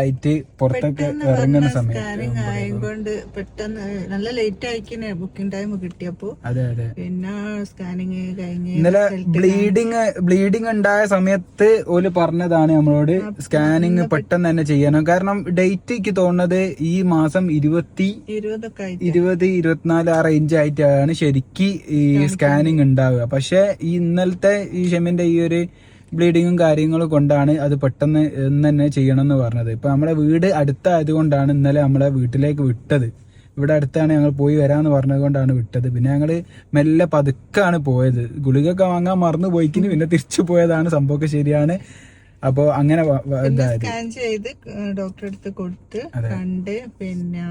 ആയിട്ട് പുറത്തൊക്കെ ഇറങ്ങുന്ന സമയം ആയതുകൊണ്ട് പെട്ടെന്ന് നല്ല ലേറ്റ് ആയിക്കിനെ ബുക്കിംഗ് ടൈം കിട്ടിയപ്പോ അതെ അതെ. പിന്നെ സ്കാനിങ് കഴിഞ്ഞ് ഇന്നലെ ബ്ലീഡിങ് ബ്ലീഡിങ് ഉണ്ടായ സമയത്ത് ഓൽ പറഞ്ഞതാണ് നമ്മളോട് സ്കാനിങ് പെട്ടെന്ന് തന്നെ ചെയ്യണം. കാരണം ഡേറ്റ് എനിക്ക് തോന്നുന്നത് ഈ മാസം ഇരുപത്തി ഇരുപത് ഇരുപത്തിനാല് ആ റേഞ്ച് ആയിട്ടാണ് ശരിക്ക് ഈ സ്കാനിങ് ഉണ്ടാവുക. പക്ഷെ ഈ ഇന്നലത്തെ ഈ ഷെമിന്റെ ഈ ഒരു ബ്ലീഡിങ്ങും കാര്യങ്ങളും കൊണ്ടാണ് അത് പെട്ടെന്ന് ഇന്ന് തന്നെ ചെയ്യണം എന്ന് പറഞ്ഞത്. ഇപ്പൊ നമ്മുടെ വീട് അടുത്തായത് കൊണ്ടാണ് ഇന്നലെ നമ്മളെ വീട്ടിലേക്ക് വിട്ടത്. ഇവിടെ അടുത്താണ് ഞങ്ങൾ പോയി വരാന്ന് പറഞ്ഞതുകൊണ്ടാണ് വിട്ടത്. പിന്നെ ഞങ്ങൾ മെല്ലെ പതുക്കാണ് പോയത്. ഗുളികയൊക്കെ വാങ്ങാൻ മറന്നു പോയിക്കിന് പിന്നെ തിരിച്ചു പോയതാണ് സംഭവമൊക്കെ ശരിയാണ്. അപ്പോ അങ്ങനെ സ്കാൻ ചെയ്ത് ഡോക്ടറെ അടുത്ത് കൊടുത്ത് കണ്ട് പിന്നെ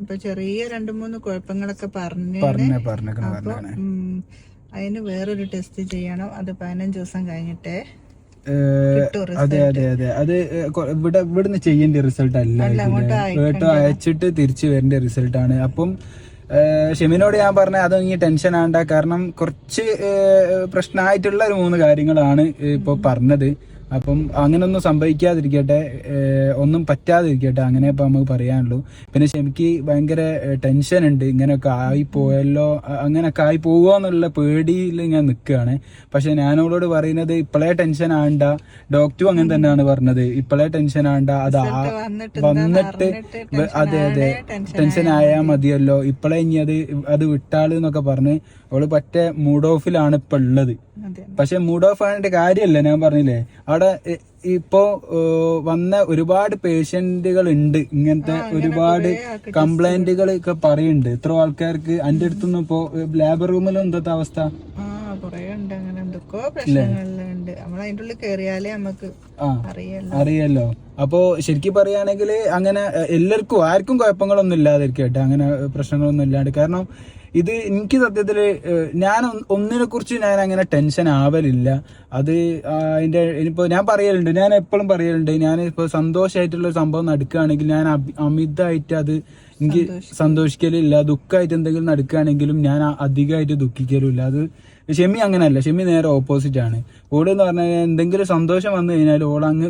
ഇപ്പൊ ചെറിയ രണ്ടു മൂന്ന് കുഴപ്പങ്ങളൊക്കെ പറഞ്ഞു പറഞ്ഞു പറഞ്ഞു അതിന് വേറൊരു ടെസ്റ്റ് ചെയ്യണം. അത് പതിനഞ്ച് ദിവസം കഴിഞ്ഞിട്ടേ കിട്ടും അതെ അതെ അതെ. അത് ഇവിടെ ഇവിടുന്ന് ചെയ്യേണ്ട റിസൾട്ട് അല്ല ഇതിൽ. അയച്ചിട്ട് തിരിച്ചു വരേണ്ട റിസൾട്ട് ആണ്. അപ്പം ഷെമിനോട് ഞാൻ പറഞ്ഞ അതൊന്നും ടെൻഷൻ ആണ്ട കാരണം കുറച്ച് പ്രശ്നമായിട്ടുള്ള ഒരു മൂന്ന് കാര്യങ്ങളാണ് ഇപ്പൊ പറഞ്ഞത്. അപ്പം അങ്ങനൊന്നും സംഭവിക്കാതിരിക്കട്ടെ ഒന്നും പറ്റാതിരിക്കട്ടെ അങ്ങനെ ഇപ്പം നമുക്ക് പറയാനുള്ളൂ. പിന്നെ ഷെമിക്ക് ഭയങ്കര ടെൻഷൻ ഉണ്ട് ഇങ്ങനെയൊക്കെ ആയി പോയല്ലോ അങ്ങനെയൊക്കെ ആയി പോകുമോ എന്നുള്ള പേടിയിൽ ഇങ്ങനെ നിൽക്കുകയാണ് പക്ഷെ ഞാനവളോട് പറയുന്നത് ഇപ്പോഴേ ടെൻഷൻ ആണ്ട ഡോക്ടറും അങ്ങനെ തന്നെയാണ് പറഞ്ഞത്. ഇപ്പോഴേ ടെൻഷൻ ആണ്ട അത് വന്നിട്ട് വന്നിട്ട് അതെ അതെ ടെൻഷൻ ആയാൽ മതിയല്ലോ. ഇപ്പോഴേ ഇനി അത് അത് വിട്ടാൾ എന്നൊക്കെ പറഞ്ഞ് അവൾ പറ്റേ മൂഡ് ഓഫിലാണ് ഇപ്പൊ ഉള്ളത്. പക്ഷെ മൂഡ് ഓഫ് ആയിട്ട് കാര്യമല്ല ഞാൻ പറഞ്ഞില്ലേ? അവിടെ ഇപ്പോ വന്ന ഒരുപാട് പേഷ്യന്റുകൾ ഉണ്ട്. ഇങ്ങനത്തെ ഒരുപാട് കംപ്ലൈന്റുകൾ ഒക്കെ പറയുന്നുണ്ട്. ഇത്ര ആൾക്കാർക്ക് എന്റെ അടുത്തൊന്നും ഇപ്പോ ലേബർ റൂമിലും എന്തത്തെ അവസ്ഥ? കൊറേ ഉണ്ട് അങ്ങനെ എന്തൊക്കെയോ പ്രശ്നങ്ങളുണ്ട് നമ്മൾ അതിന്റെ ഉള്ളിൽ കേറിയാലേ നമുക്ക് അറിയാലോ അറിയല്ലോ. അപ്പോ ശരിക്കും പറയുകയാണെങ്കിൽ അങ്ങനെ എല്ലാവർക്കും ആർക്കും കുഴപ്പങ്ങളൊന്നും ഇല്ലാതിരിക്കട്ടെ അങ്ങനെ പ്രശ്നങ്ങളൊന്നും ഇല്ലാണ്ട്. കാരണം ഇത് എനിക്ക് സത്യത്തിൽ ഞാൻ ഒന്ന് ഒന്നിനെ കുറിച്ച് ഞാൻ അങ്ങനെ ടെൻഷൻ ആവലില്ല. അത് അതിന്റെ അതിന്റെ ഇനിയിപ്പോ ഞാൻ പറയലുണ്ട്. ഞാൻ എപ്പോഴും പറയലുണ്ട്. ഞാൻ ഇപ്പൊ സന്തോഷമായിട്ടുള്ള ഒരു സംഭവം നടക്കുകയാണെങ്കിൽ ഞാൻ അമിതമായിട്ട് അത് എനിക്ക് സന്തോഷിക്കലില്ല ദുഃഖമായിട്ട് എന്തെങ്കിലും നടക്കുകയാണെങ്കിലും ഞാൻ അധികമായിട്ട് ദുഃഖിക്കലുമില്ല. അത് ഷെമി അങ്ങനെയല്ല. ഷെമി നേരെ ഓപ്പോസിറ്റ് ആണ്. ഓട് എന്ന് പറഞ്ഞാൽ എന്തെങ്കിലും സന്തോഷം വന്നു കഴിഞ്ഞാൽ ഓളങ്ങ്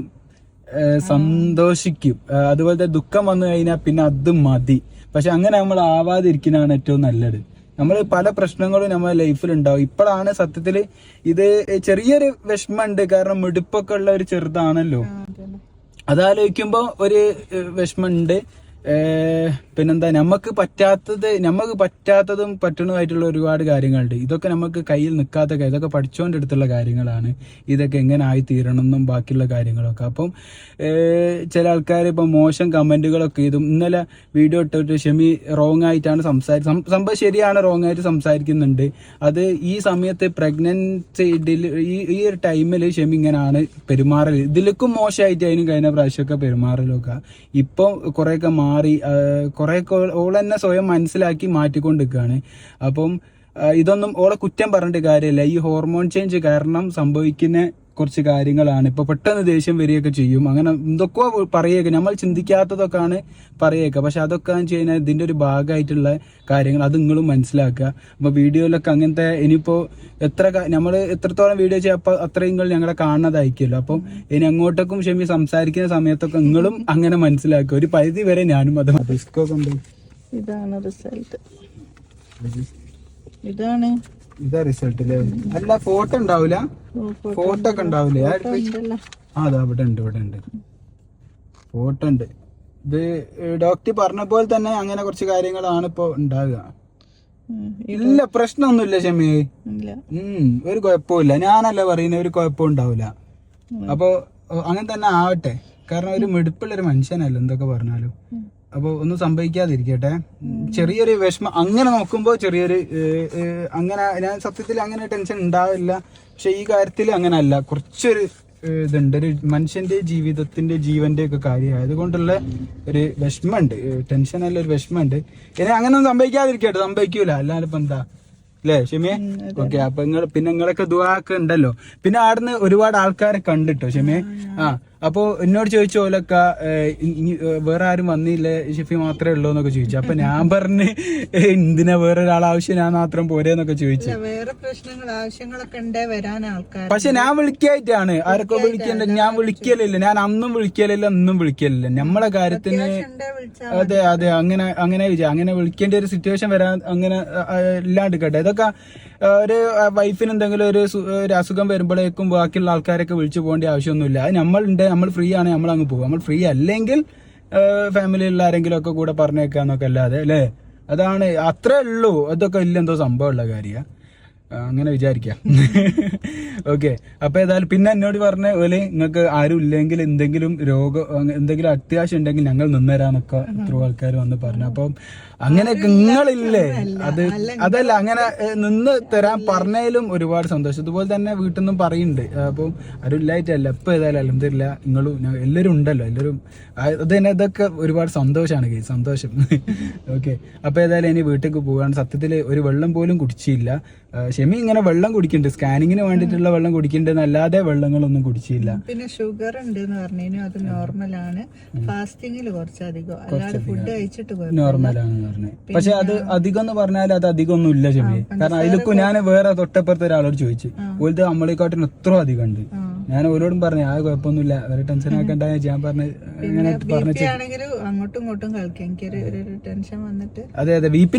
ഏഹ് സന്തോഷിക്കും. അതുപോലത്തെ ദുഃഖം വന്നു കഴിഞ്ഞാൽ പിന്നെ അത് മതി. പക്ഷെ അങ്ങനെ നമ്മൾ ആവാതിരിക്കുന്നതാണ് ഏറ്റവും നല്ലത്. നമ്മൾ പല പ്രശ്നങ്ങളും നമ്മുടെ ലൈഫിൽ ഉണ്ടാവും. ഇപ്പോഴാണ് സത്യത്തിൽ ഇത് ചെറിയൊരു വിഷമമുണ്ട്. കാരണം മിടുപ്പൊക്കെ ഉള്ള ഒരു ചെറുതാണല്ലോ. അതാലോചിക്കുമ്പോൾ ഒരു വിഷമമുണ്ട്. പിന്നെന്താ നമുക്ക് പറ്റാത്തത് നമുക്ക് പറ്റാത്തതും പറ്റണമായിട്ടുള്ള ഒരുപാട് കാര്യങ്ങളുണ്ട്. ഇതൊക്കെ നമുക്ക് കയ്യിൽ നിൽക്കാത്ത. ഇതൊക്കെ പഠിച്ചുകൊണ്ടെടുത്തുള്ള കാര്യങ്ങളാണ്. ഇതൊക്കെ എങ്ങനെ ആയി തീരണം എന്നും ബാക്കിയുള്ള കാര്യങ്ങളൊക്കെ. അപ്പം ചില ആൾക്കാർ ഇപ്പം മോശം കമന്റുകളൊക്കെ ഇതും ഇന്നലെ വീഡിയോ ഇട്ടിട്ട് ഷെമി റോങ് ആയിട്ടാണ് സംസാരി സംഭവം ശരിയാണ് റോങ് ആയിട്ട് സംസാരിക്കുന്നുണ്ട്. അത് ഈ സമയത്ത് പ്രഗ്നൻസി ഈ ഈ ഒരു ടൈമിൽ ഷെമി ഇങ്ങനെയാണ് പെരുമാറൽ ഇതിലേക്കും മോശമായിട്ട് അതിനും കഴിഞ്ഞ പ്രാവശ്യമൊക്കെ പെരുമാറലൊക്കെ. ഇപ്പം കുറേയൊക്കെ മാറി കുറേയൊക്കെ ഓൾ തന്നെ സ്വയം മനസ്സിലാക്കി മാറ്റിക്കൊണ്ടിരിക്കുകയാണ്. അപ്പം ഇതൊന്നും ഓളെ കുറ്റം പറഞ്ഞിട്ട് കാര്യമില്ല. ഈ ഹോർമോൺ ചേഞ്ച് കാരണം സംഭവിക്കുന്ന കുറച്ച് കാര്യങ്ങളാണ്. ഇപ്പൊ പെട്ടെന്ന് ദേഷ്യം വരികയൊക്കെ ചെയ്യും. അങ്ങനെ എന്തൊക്കെയോ പറയുക നമ്മൾ ചിന്തിക്കാത്തതൊക്കെയാണ് പറയുക പക്ഷെ അതൊക്കെ വെച്ച് കഴിഞ്ഞാൽ ഇതിന്റെ ഒരു ഭാഗമായിട്ടുള്ള കാര്യങ്ങൾ അത് നിങ്ങളും മനസ്സിലാക്കുക. അപ്പൊ വീഡിയോയിലൊക്കെ അങ്ങനത്തെ ഇനിയിപ്പോ എത്ര നമ്മൾ എത്രത്തോളം വീഡിയോ ചെയ്യുക അപ്പോൾ അത്രയും നിങ്ങൾ ഞങ്ങളെ കാണുന്നതായിരിക്കുമല്ലോ. അപ്പം ഇനി അങ്ങോട്ടേക്കും ക്ഷമി സംസാരിക്കുന്ന സമയത്തൊക്കെ നിങ്ങളും അങ്ങനെ മനസ്സിലാക്കുക. ഒരു പരിധി വരെ ഞാനും അത് റിസ്ക് ഒക്കെ ഉണ്ട്. ഇതാണ് റിസൾട്ട്. ഇതാണ് ഇതാ റിസൾട്ട് അല്ലേ അല്ല ഫോട്ടോ ഉണ്ടാവില്ല ഫോട്ടോ ഒക്കെ ഉണ്ടാവില്ലേ ആ. അതാ ഇവിടെ ഉണ്ട് ഇവിടെ ഉണ്ട്. ഫോട്ടോ ഉണ്ട്. ഇത് ഡോക്ടർ പറഞ്ഞ പോലെ തന്നെ അങ്ങനെ കുറച്ച് കാര്യങ്ങളാണ് ഇപ്പൊ ഉണ്ടാകുക ഇല്ല പ്രശ്നമൊന്നുമില്ല ഷമി. ഒരു കുഴപ്പമില്ല ഞാനല്ല പറയുന്ന ഒരു കുഴപ്പം ഉണ്ടാവില്ല. അപ്പൊ അങ്ങനെ തന്നെ ആവട്ടെ. കാരണം ഒരു മിടുപ്പുള്ള ഒരു മനുഷ്യനല്ല എന്തൊക്കെ പറഞ്ഞാലും. അപ്പൊ ഒന്നും സംഭവിക്കാതിരിക്കട്ടെ. ചെറിയൊരു വിഷമം. അങ്ങനെ നോക്കുമ്പോൾ ചെറിയൊരു അങ്ങനെ ഞാൻ സത്യത്തിൽ അങ്ങനെ ടെൻഷൻ ഉണ്ടാവില്ല. പക്ഷെ ഈ കാര്യത്തിൽ അങ്ങനെ അല്ല കുറച്ചൊരു ഇതുണ്ട്. ഒരു മനുഷ്യന്റെ ജീവിതത്തിന്റെ ജീവന്റെ ഒക്കെ കാര്യം കൊണ്ടുള്ള ഒരു വിഷമമുണ്ട്. ടെൻഷൻ അല്ല ഒരു വിഷമമുണ്ട്. ഇനി അങ്ങനെ ഒന്നും സംഭവിക്കാതിരിക്കട്ടെ. സംഭവിക്കൂല. അല്ലാതെ ഇപ്പൊ എന്താ? അല്ലേ ഷെമിയെ ഓക്കെ അപ്പൊ നിങ്ങൾ പിന്നെ നിങ്ങളൊക്കെ ദുവാക്കുണ്ടല്ലോ പിന്നെ ആടുന്ന് ഒരുപാട് ആൾക്കാരെ കണ്ടിട്ടോ ഷെമിയെ ആ. അപ്പൊ എന്നോട് ചോദിച്ച പോലൊക്കെ വേറെ ആരും വന്നില്ല ഷെഫി മാത്രമേ ഉള്ളൂ എന്നൊക്കെ ചോദിച്ചു. അപ്പൊ ഞാൻ പറഞ്ഞ് എന്തിനാ വേറെ ഒരാൾ ആവശ്യം ഞാൻ മാത്രം പോരെ എന്നൊക്കെ ചോദിച്ചു. വേറെ പ്രശ്നങ്ങൾ ആവശ്യങ്ങളൊക്കെ ഉണ്ടേ വരാൻ ആൾക്കാർ പക്ഷെ ഞാൻ വിളിക്കായിട്ടാണ്. ആരൊക്കെ വിളിക്കണ്ട ഞാൻ വിളിക്കലില്ല. ഞാൻ അന്നും വിളിക്കലില്ല ഇന്നും വിളിക്കലില്ല. നമ്മളെ കാര്യത്തിന് അതെ അതെ അങ്ങനെ അങ്ങനെ വിചാരിച്ചു അങ്ങനെ വിളിക്കേണ്ട ഒരു സിറ്റുവേഷൻ വരാൻ അങ്ങനെ ആ, ആ, ഇല്ലാണ്ട് കേട്ടെ ഇതൊക്കെ ഒരു വൈഫിന് എന്തെങ്കിലും ഒരു ഒരു അസുഖം വരുമ്പോഴേക്കും ബാക്കിയുള്ള ആൾക്കാരൊക്കെ വിളിച്ചു പോകേണ്ട ആവശ്യമൊന്നുമില്ല. അത് നമ്മളുണ്ട് നമ്മൾ ഫ്രീ ആണ് നമ്മൾ അങ്ങ് പോകും. നമ്മൾ ഫ്രീ അല്ലെങ്കിൽ ഫാമിലിയിലുള്ള ആരെങ്കിലും ഒക്കെ കൂടെ പറഞ്ഞേക്കാന്നൊക്കെ അല്ലാതെ അല്ലേ? അതാണ് അത്രേ ഉള്ളൂ. അതൊക്കെ ഇല്ല എന്തോ സംഭവമുള്ള കാര്യമാണ് അങ്ങനെ വിചാരിക്കാം. ഓക്കെ അപ്പൊ ഏതായാലും പിന്നെ എന്നോട് പറഞ്ഞ പോലെ നിങ്ങൾക്ക് ആരും ഇല്ലെങ്കിൽ എന്തെങ്കിലും രോഗം എന്തെങ്കിലും അത്യാവശ്യം ഉണ്ടെങ്കിൽ ഞങ്ങൾ നിന്നുതരാന്നൊക്കെ എത്ര ആൾക്കാർ വന്ന് പറഞ്ഞു. അപ്പം അങ്ങനെ നിങ്ങളില്ലേ? അത് അതല്ല അങ്ങനെ നിന്ന് തരാൻ പറഞ്ഞതിലും ഒരുപാട് സന്തോഷം. ഇതുപോലെ തന്നെ വീട്ടിൽ നിന്നും പറയുന്നുണ്ട് അപ്പം ആരും ഇല്ലായിട്ടല്ല. ഇപ്പൊ ഏതായാലും അലഹമില്ല നിങ്ങളും എല്ലാരും എല്ലാവരും ഉണ്ടല്ലോ എല്ലാവരും അത് തന്നെ ഇതൊക്കെ ഒരുപാട് സന്തോഷമാണ് കേ സന്തോഷം. ഓക്കെ അപ്പൊ ഏതായാലും ഇനി വീട്ടിലേക്ക് പോവാണ്. സത്യത്തിൽ ഒരു വെള്ളം പോലും കുടിച്ചില്ല. ഷെമി ഇങ്ങനെ വെള്ളം കുടിക്കുന്നുണ്ട് സ്കാനിങ്ങിന് വേണ്ടിയിട്ടുള്ള വെള്ളം കുടിക്കുന്നുണ്ട് അല്ലാതെ വെള്ളങ്ങളൊന്നും കുടിച്ചില്ല. പിന്നെ ഷുഗർ ഉണ്ട് എന്ന് പറഞ്ഞു അത് നോർമലാണ് ഫാസ്റ്റിംഗിൽ കുറച്ചധികം. അല്ലാതെ ഫുഡ് കഴിച്ചിട്ട് പറഞ്ഞത് പക്ഷെ അത് അധികം എന്ന് പറഞ്ഞാൽ അത് അധികം ഒന്നും ഇല്ല ഷെമി കാരണം അതിലൊക്കെ ഞാൻ വേറെ തൊട്ടപ്പുറത്തെ ഒരാളോട് ചോദിച്ചു. ഓലത് നമ്മളെക്കാട്ടിന് എത്ര അധികം ഉണ്ട്? ഞാൻ ഓരോടും പറഞ്ഞു ആ കുഴപ്പമൊന്നുമില്ല. വേറെ ടെൻഷൻ ആക്കണ്ട. ഞാൻ പറഞ്ഞു അങ്ങനെ പറഞ്ഞു അങ്ങോട്ടും ഇങ്ങോട്ടും കളിക്കാം. ഒരു ടെൻഷൻ വന്നിട്ട്. അതെ അതെ. വീപ്പിന്